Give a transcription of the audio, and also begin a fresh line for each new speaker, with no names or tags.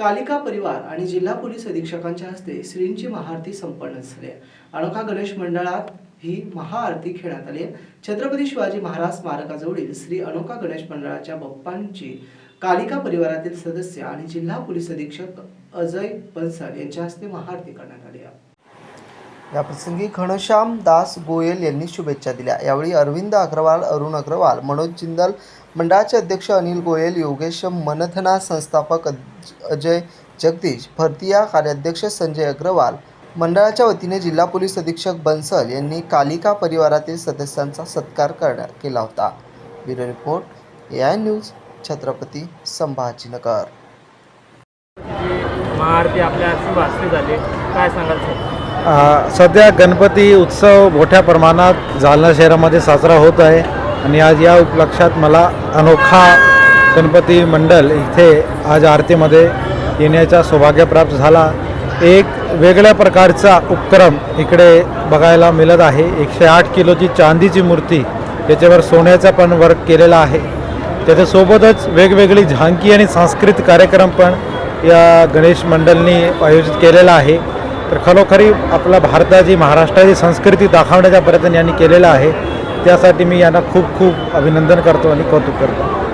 कालिका परिवार आणि जिल्हा पोलीस अधीक्षकांच्या हस्ते श्रींची महाआरती संपन्न झाली अनोखा गणेश मंडळात ही महाआरती खेळण्यात आली आहे. छत्रपती शिवाजी महाराज स्मारकाजवळील श्री अनोखा गणेश मंडळाच्या बाप्पांची कालिका परिवारातील सदस्य आणि जिल्हा पोलीस अधीक्षक अजय बन्सल यांच्या हस्ते महाआरती करण्यात आली याप्रसंगी घनश्याम दास गोयल यांनी शुभेच्छा दिल्या. यावेळी अरविंद अग्रवाल अरुण अग्रवाल मनोज जिंदल मंडळाचे अध्यक्ष अनिल गोयल योगेश मनथना संस्थापक अज- अजय जगदीश भरतिया कार्याध्यक्ष संजय अग्रवाल मंडळाच्या वतीने जिल्हा पोलीस अधीक्षक बन्सल यांनी कालिका परिवारातील सदस्यांचा सत्कार करण्यात केला होता. ब्युरो रिपोर्ट या न्यूज छत्रपती संभाजीनगर.
महाआरती आपल्या झाली. काय सांगाल सर?
सध्या गणपती उत्सव मोठ्या प्रमाणात जालना शहरामध्ये साजरा होत आहे. आणि आज या उपलक्षात मला अनोखा गणपती मंडळ इथे आज आरतीमध्ये येण्याचा सौभाग्य प्राप्त झाला. एक वेगळ्या प्रकारचा उपक्रम इकडे बघायला मिळत आहे. एकशे आठ किलोची चांदीची मूर्ती त्याच्यावर सोन्याचा पण वर्क केलेला आहे. त्याच्यासोबतच वेगवेगळी झांकी आणि सांस्कृतिक कार्यक्रम पण या गणेश मंडळनी आयोजित केलेला आहे. तर खरोखरी आपला भारताची महाराष्ट्राची संस्कृती दाखवण्याचा प्रयत्न यांनी केलेला आहे. त्यासाठी मी यांना खूप खूप अभिनंदन करतो आणि कौतुक करतो.